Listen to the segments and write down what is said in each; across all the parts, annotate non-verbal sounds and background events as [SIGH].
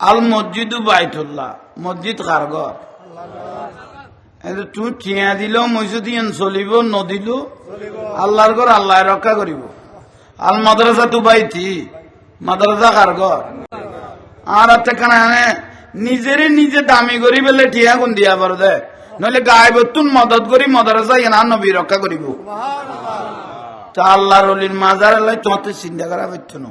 আল মসজিদু বাইতুল্লাহ মসজিদ কার ঘর তুই চিয়া দিল মসজিদ চলিব নদিল আল্লাহর ঘর আল্লাহ রক্ষা করিব আল মাদ্রাসা তু বাইতি মাদ্রাসা কার ঘর আর একটা কানা নিজেরে নিজে দামি করি বেলে ঠিয়া কোন দিয়া পার দে। নইলে গায়ে বতুন মদত করি মাদ্রাসা আর নবী রক্ষা করিব তা আল্লাহর অলির মাজার আল্লাহ তোমাতে চিন্তা করা পারছ না?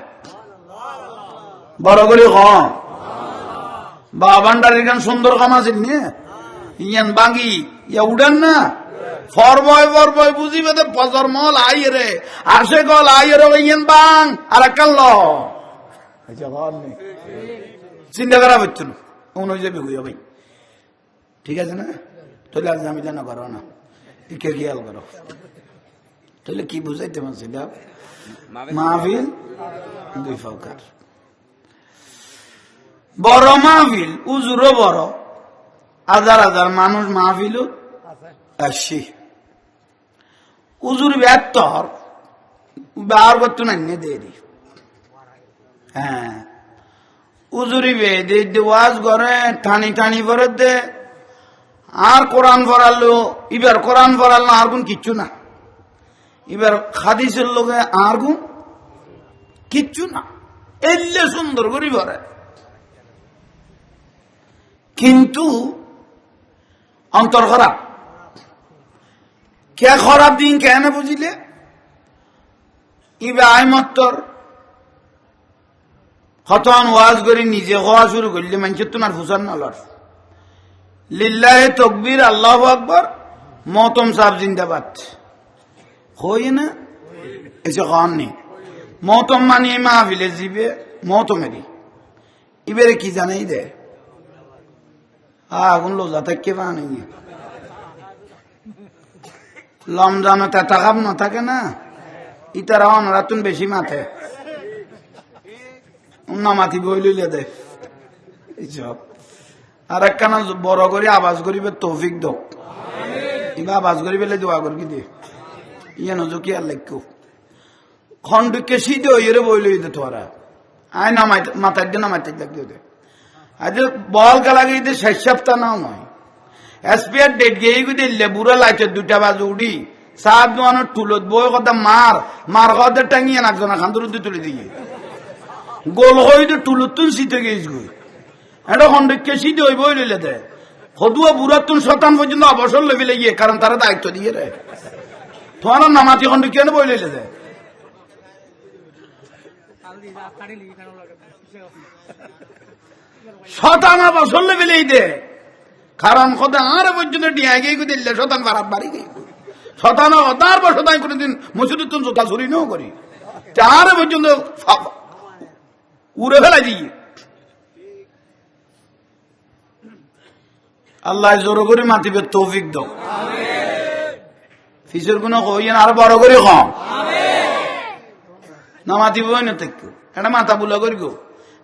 বড় করে কম এখান সুন্দর কাম আছে নিয়ে ইয়ান বাঙ্গি ইয়া উড়ান না? মল আই রে। আসে গল আই রে ইয়ান বাং আর কাল চিন্তা করা হচ্ছে না। অনুযায়ী হইয়া ভাই ঠিক আছে না? তাহলে আর জামিলা না করো না। একে খেয়াল করো। তাহলে কি বুঝাইতে মাহফিল? দুই ফকার। বড় মাহফিল, উজুরও বড়। হাজার হাজার মানুষ মাহফিল উজুর ব্যর্থর বার করতো না দেরি। হ্যাঁ। উজুরি বে দে, ওয়াজ করে, টানি টানি করে দে। আর কোরআন পড়ালো এবার কোরআন পড়ালো আর কোন কিচ্ছু না। এবার খাদিসের লোকে আর কিচ্ছু না। এলে সুন্দর করি পড়ে কিন্তু অন্তর খারাপ। কে খারাপ দিন কেন বুঝিলে? ইবে আই মত্তর হতন ওয়াজ করে, নিজে হওয়া শুরু করলে মানুষের তো আর ফুসার নলর লিল্লাহে তকবীর, আল্লাহ আকবর, মতম সাহ জিন্দাবাদ। হই না? এসে খান নেই মতম মানিয়ে মাহফিলে জিবে, মতমেরই। ইবেরে কি জানাই দে? আগুন লোজা থেকে বানাই লমজানো তেতা কাপ না? থাকে না ইতারা অনরাতুন বেশি মাথে নামাতি বই লইলে দে। এইসব আর একখানা বড় করে আবাজ করিবে তৌফিক দক। ইবা আবাজ করি পেলে দোয়া করবি দে। ইয়ে নজকি আর লেখো খন্ডকে সিধে ওইরে বই লই দে তোরা আয় নামাই মাথার দিয়ে নামাইতে লাগবে দে। বল গালা গিয়ে শেষ সপ্তাহ নাও নয়। ডেট গিয়ে গুদি লেবুরা লাইতে দুটা বাজে উঠি। সাত দোয়ানোর টুলত বই কথা মার মার কথা টাঙিয়ে একজনা খান্দুর তুলে দিয়ে গোল হই তো টুলত তুন শীতে গেছ গই এটা খন্ডকে শীতে হইব লইলে দে। সদুয়া বুড়াতুন শতান পর্যন্ত অবসর লেবিলে গিয়ে কারণ তারা দায়িত্ব দিয়ে রে তোমার নামাতি খন্ড বই লইলে দে। শতান অবসর লেবিলেই দে কারণ কথা আর পর্যন্ত ডিয়া গিয়ে দিলে শতান বারাত বাড়ি গিয়ে শতান তার পর শতান কোনদিন মসজিদ তুন জোতা ছুরি নেও করি। চার পর্যন্ত উড়ে ফেলা দিয়ে। আল্লাহ জোর করে মাতিবে তৌফিক দাও। ফিসের গুণ কইয়েন আরও বড় করে কম না মাতিব না থেকে এটা মাথা বুলা করি গো।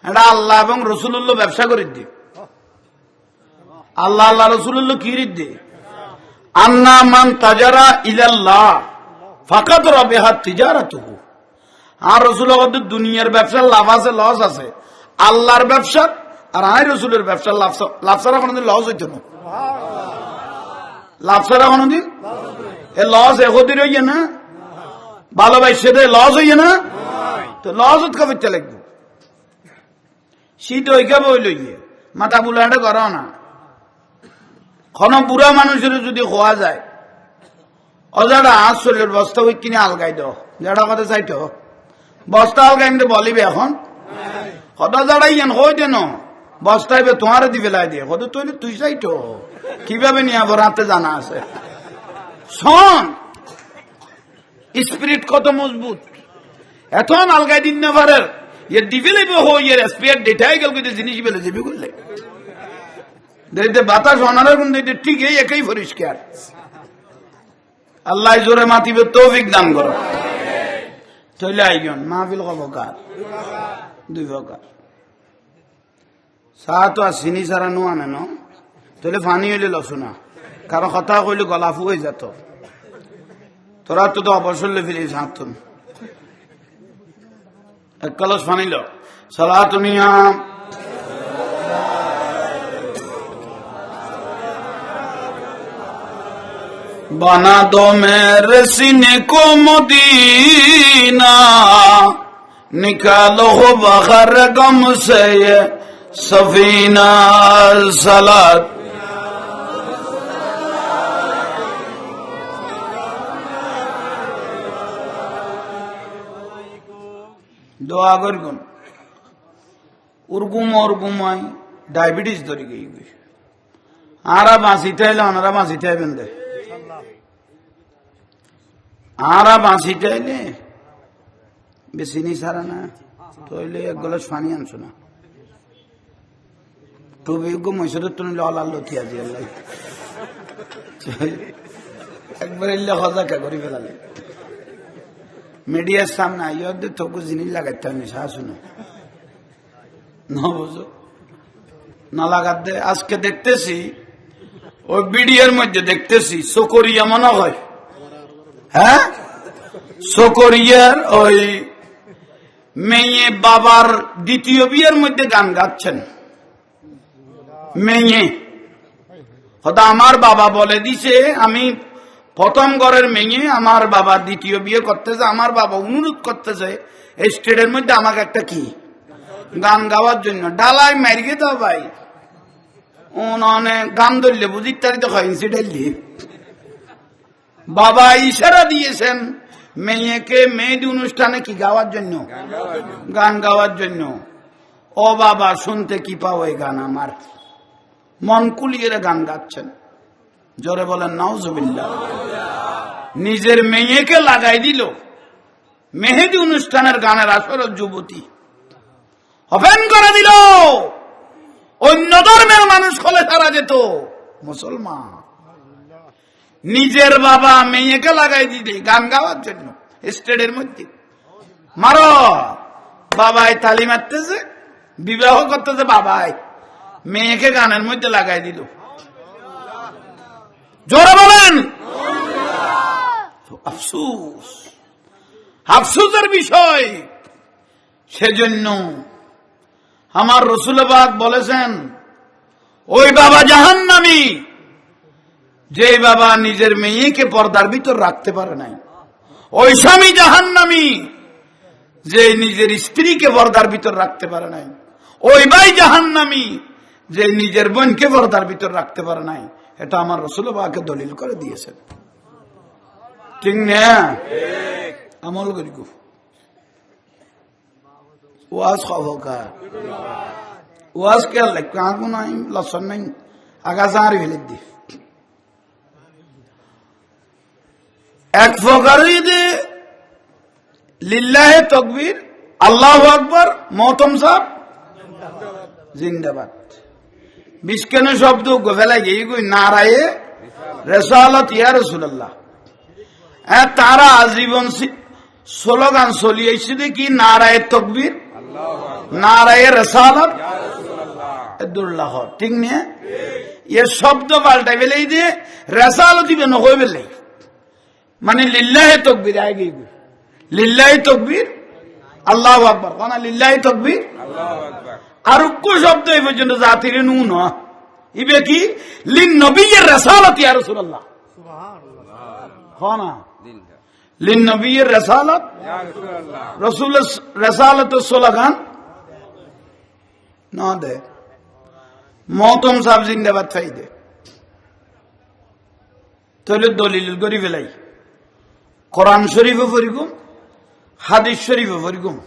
এটা আল্লাহ এবং রসুল্লাহ ব্যবসা করে দি। আল্লাহ আল্লাহ, রসুল্লাহ কি দে? আন্না মান তাজারা ইলাল্লাহ ফাকাত রবেহা তিজারাত আর রসুল দুনিয়ার ব্যবসার লাভ আছে, লস আছে। আল্লাহর ব্যবসা আর আই রসুলের ব্যবসা লাভ ছাড়া কোনোদিন লস হইত না। লাভ ছাড়া কোনোদিন? এ লস এদিন হইয়ে না। ভালোবাসে লস হইয়ে না। তো লস উৎকা করতে লাগবে। শীত ঐকা বই লইয়ে মাথা বুলাটা করো না কোন বুড়া মানুষের যদি খোয়া যায় অজাড়া আজ শরীরের বস্তা ওই কিনে আলগাই দাও যারা কথা চাইতো বস্তা আলগাই বলিবে এখন? হদা যারা ইয়ান হই দেন বস্তায় তোমার দিবে লাই দিয়ে। হদা তুই তুই চাইতো কীভাবে নিয়ে আবার হাতে জানা আছে। শোন স্পিরিট কত মজবুত। এতন আলগাই দিন না পারে দিবে লাগবে হো ইয়ের স্পিরিট ডেটাই গেল কিন্তু জিনিস বেলে যাবি করলে দেখতে বাতাস অনারে কিন্তু এটা ঠিক এই একই পরিষ্কার আল্লাহ জোরে মাতিবে তৌফিক দান করো চলে আইজন মাহফিল কব কার দুই প্রকার চাহ চিনি নো আনে ন তাহলে পানি হইলে লসো না কারণ কথা কইলে গলাফু হয়ে যেত তোরা তো অবসর লে ফিরিস হাত এক কলস ফানিল সালাত নিয়াম। বানা দমের সিনে কো মদিনা। নিকালো বাহার গম সে সফিনা সালাত। দোয়া করগুন উর্গুম উর্গুমাই ডায়াবেটিস ধরে গই আরা বাঁচিতে হইলে ওনারা বাঁচিতে হইবেন দে। আরা বাঁচিতে হইলে বেশি নি সারা না। তইলে এক গলাস পানি আনছো না। টুবি গো মৈশরের তো নিলে অলাল লতি আজি আল্লাহ। একবার এলে হজাকা করি ফেলালে। মিডিয়ার সামনে আইয়দের তোকে জিনিস লাগাইতে আমি শাশুনো না বুঝো? না লাগাতে, আজকে দেখতেছি, ওই বিডিয়ার মধ্যে দেখতেছি, সকরিয়া মনে হয়। হ্যাঁ? সকরিয়ার ওই মেয়ে বাবার দ্বিতীয় বিয়ের মধ্যে গান গাচ্ছেন। মেয়ে। হয়তো আমার বাবা বলে দিছে, আমি প্রথম ঘরের মেয়ে আমার বাবা দ্বিতীয় বিয়ে করতেছে, আমার বাবা অনুরোধ করতেছে, এই স্টেটের মধ্যে আমাকে একটা কি? গান গাওয়ার জন্য। ডালাই মারিয়ে দাও ভাই। গান ধরলে বুঝি তারি তো খাইছি বাবা ইশারা দিয়েছেন, মেয়েকে মেয়েদি অনুষ্ঠানে কি গাওয়ার জন্য? গান গাওয়ার জন্য। ও বাবা, শুনতে কি পাও এই গান আমার? মন কুলিয়ে গান গাচ্ছেন। জোরে বলেন নাউজুবিল্লা নিজের মেয়েকে লাগাই দিল। মেহেদি অনুষ্ঠানের গানের আসর যুবতী। ওপেন করে দিল। অন্য ধর্মের মানুষ হলে তারা যেত। মুসলমান। নিজের বাবা মেয়েকে লাগাই দিতে গান গাওয়ার জন্য স্টেডের মধ্যে। মারো। বাবাই তালি মারতেছে, বিবাহ করতেছে বাবাই। মেয়েকে গানের মধ্যে লাগাই দিল। জোরে বলেন। আফসুস, আফসুসের বিষয়। সেজন্য আমার রসুলবাদ বলেছেন, ওই বাবা জাহান্নামী যে বাবা নিজের মেয়েকে পর্দার ভিতর রাখতে পারে নাই, ওই স্বামী জাহান্নামী যে নিজের স্ত্রীকে পর্দার ভিতর রাখতে পারে নাই, ওই ভাই জাহান্নামী যে নিজের বোনকে পর্দার ভিতর রাখতে পারে নাই এটা আমার রসুলবাকে দলিল করে দিয়েছেন। ঠিক না? আমল করি গো। ওয়াজ খবকা ওয়াজ কে লাগবে আগু নাই, লসন নাই আগা জাহারি ফেলে দি। এক প্রকারই যে লিল্লাহে তকবীর, আল্লাহ আকবর, মহতম সাহ জিন্দাবাদ। বিষ্কেন শব্দ গোফেলা গিয়ে গই নারায়ে রেসালত ইয়া রসুল্লাহ হ্যাঁ তারা আজীবন স্লোগান চলিয়েছে দেখি, নারায় তকবীর, নারায় রেসালত। দুল্লাহ, ঠিক নিয়ে এ শব্দ পাল্টাই বেলে দিয়ে রেসালত দিবে নহই বেলে মানে লিল্লাহে তকবীর, আগে লিল্লাহি তকবীর? আল্লাহ আকবর। কানা লিল্লাহি তকবীর? আর শব্দ এই পর্যন্ত জাতির নুন ইবে কি? লিন নবীর রেসালত ইয়া রাসূলুল্লাহ। খানা লিন নবীর রেসালত। রসুল রেসালত স্লোগান? না দে। মহতম সাহেব জিন্দাবাদ ফাই দে। তাহলে দলিল করি ফেলাই। কোরআন শরীফে পড়িগুম হাদিস শরীফে পড়িগুম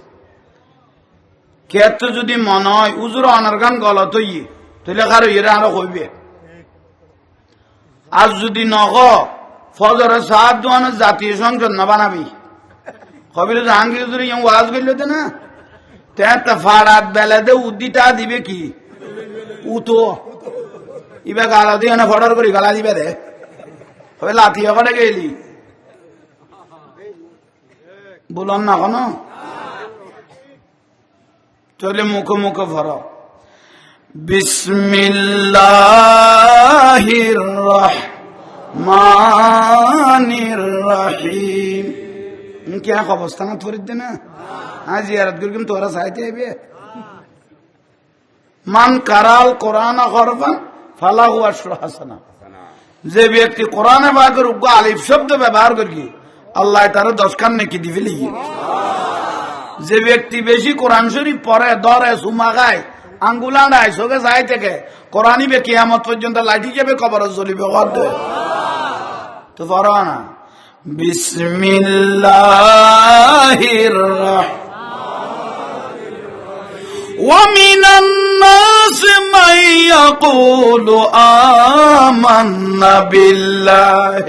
ক্ষেত্রে যদি মনে হয়, উজুর আনার গান গলত হইয়ে, তাহলে কারও ইয়ে আরও কইবে। আর যদি নক ফজর সাত দোয়ানের জাতীয় সংসদ না বানাবি। কবির জাহাঙ্গীর যদি ওয়াজ করলে তো না? তে ফাড়াত বেলা দে উদ্দিটা দিবে কি? উতো। ইবা গালা দিয়ে না ফটার করি, গালা দিবে রে হবে লাথি ওখানে গেলি? বললাম না কোনো? চলে মুখে মুখে ভর। বিসমিল্লাহির রহমানির রহিম কে অবস্থা না তোর দিন? হ্যাঁ জিয়ারত করিম তোরা সাইতে হবে মান কারাল কোরআন হরফান ফালাহু আশরু হাসানা। যে ব্যক্তি কোরআনে বাগের উগ্র আলিফ শব্দ ব্যবহার করি, আল্লাহ তার দশ খান নাকি দিবে লিগে যে ব্যক্তি বেশি কোরআন শরীফ পড়ে ধরে সুমা খায় আঙ্গুলাড়ায় চোখে যাই থেকে কোরআনিবে কিয়ামত পর্যন্ত লাঠি যাবে কবর জ্বলিবে গর্দে তো পড়ো না বিসমিল্লাহির রহমানির ومن الناس من يقول آمنا بالله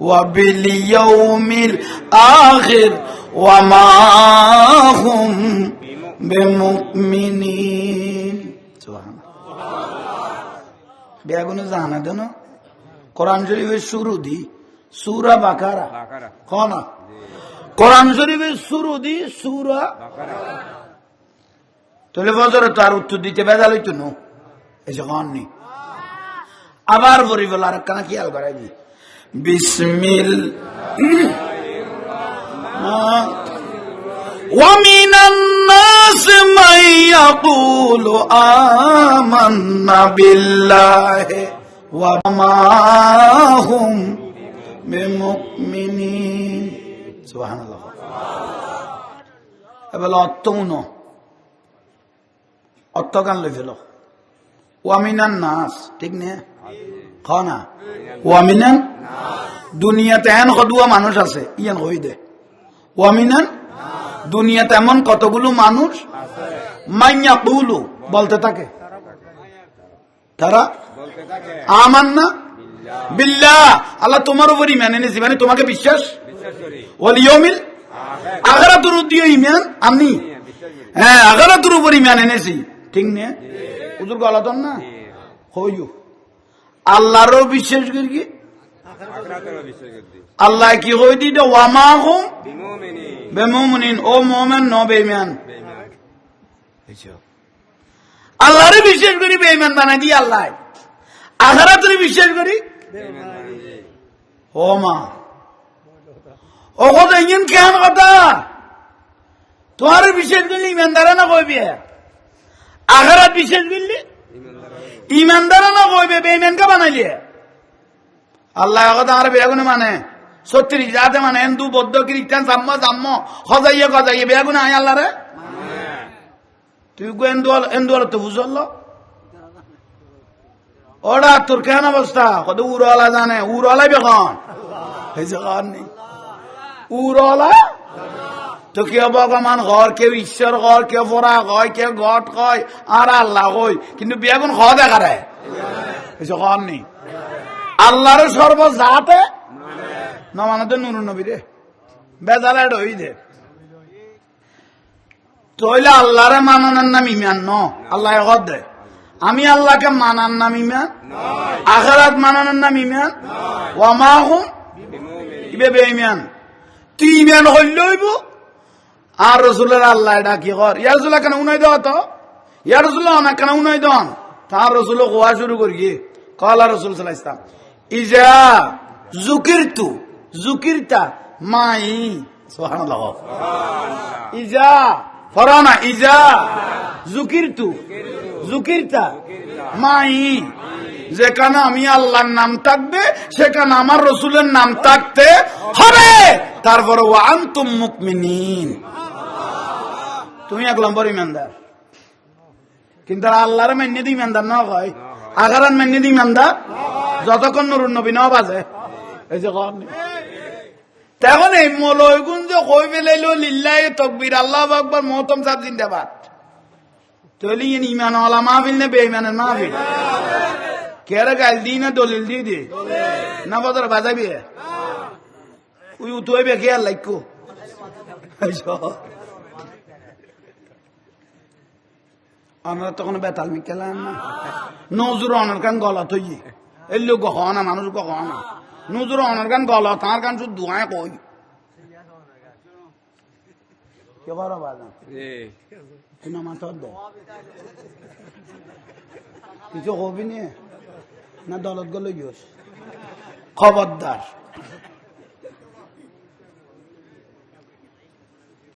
وباليوم الآخر وما هم بمؤمنين سبحان বেগুনে জানা দেন কোরআন শরীফের শুরু দি সুরা বাকারা বাকারা। কনা কোরআন শরীফের শুরু দি সুরা তাহলে বজরে তার উত্তর দিতে বেজাল হইতো নো এই যে নি আবার বলি বল আর কানা খেয়াল করাই দি বিসমিল [CLEARS THROAT] ومن الناس من يقول آمنا بالله وما هم بمؤمنين سبحان الله এবার অর্থ উনো অর্থগান লই ফেল ওয়ামিনান নাস ঠিক নে খানা ওয়ামিনান দুনিয়াতে এন কদুয়া মানুষ আছে, ইয়ান হই দে। ওয়ামিনান দুনিয়াতে এমন কতগুলো মানুষ? মাইয়া বুলু বলতে থাকে। তারা? আমার না বিল্লাহ। আল্লাহ তোমার উপরই মেনে নিয়েছি মানে তোমাকে বিশ্বাস? ওলিয়মিল আগে আগারাতুর উদ্দিও ইমান আমি হ্যাঁ আগারাতুর উপর ইমান এনেছি। ঠিক নে? হুজুর গলাতন না। হইও। আল্লাহরও বিশ্বাস করি আল্লাহ কি হই দি ওয়ামা হুম? বিমুমিনি ও মোমেন ন বেইমান আল্লাহরে বিশ্বাস করি বেইমান বানাই দি আল্লাহ। আগারাতুর বিশ্বাস করি? ও মা। ও কথা ইঞ্জিন কেন কথা? তোমার বিশ্বাস করলে ইমানদারা না কইবে। আগারাত বিশ্বাস করলে ইমানদার ইমানদারা না কইবে বেইমানকে বানাইলে। আল্লাহ আর বেগুনে মানে। সত্যি যাতে মানে হিন্দু, বৌদ্ধ খ্রিস্টান সাম্য সাম্য, সজাইয়ে, গজাইয়ে বেগুনে আয় আল্লাহ রে। তুই গো হিন্দু হিন্দু তো বুঝল ওরা তোর কেন অবস্থা? কত উড়লা জানে। উড়লাই বেখন উড়লা তো কেউ ভগবান, ঘর কেউ ঈশ্বর, ঘর কেউ ফোরা কয় কেউ গট কয়, আর আল্লাহ কয়। কিন্তু বেগুন খ দেখা রে ঘর নেই। আল্লাহর সর্ব যাতে না মানে তো নুরু নবী রে। বেজালে হই দে তইলে আল্লাহরে মানানোর নাম ইমান, ন? আল্লাহ এগত দে। আমি আল্লাহকে মানার নাম ইমান? আখারাত মানানোর নাম ইমান? ওয়ামা হুম ইবে বেঈমান তুই ইমান হইল হইব। আর রসুলের আল্লাহ ডাকি কর? ইয়া রসুল্লাহ কেন উনাই দাও তো। ইয়া রসুল্লাহ অনেক কেন উনাই দন তার রসুল কোয়া শুরু করি কলা রসুল সাল্লাহ ইসলাম ইজা জুকিরতু, জুকিরতা মাই। সুবহানাল্লাহ। ইজা, ফরানা ইজা, জুকিরতু, জুকিরতা মাই। যেখানে আমি আল্লাহর নাম থাকবে, সেখানে আমার রসুলের নাম থাকতে হবে। তারপরে ও আন্তুম তুমি এক নম্বর ইমানদার। কিন্তু আল্লাহর মেনে দি ইমানদার না হয় আগারান মেনে দি ইমানদার। যতক্ষণ নুরুন নবী না বাজে এই যে কন। তখন এই মলয়গুন যে কই ফেলাইলো লিল্লাই তকবির, আল্লাহ আকবর, মহতম সাহ জিন্দাবাদ। তৈলি ইমান ওয়ালা মাহফিল নে বেঈমানের মাহফিল? কেরে গাল দি না দলিল দি দি? না বদর বাজাবি উই উতুই বে খেয়াল লাইকো? আমরা তখন বেতাল মিকেলাম না। নজর অনার গান গলত হইয়ে এই লোক গহনা মানুষ হওয়া না। নজর অনার গান গল তাঁর গান শুধু দোয়া কই? কিছু হবি না? দলত গেল খবরদার।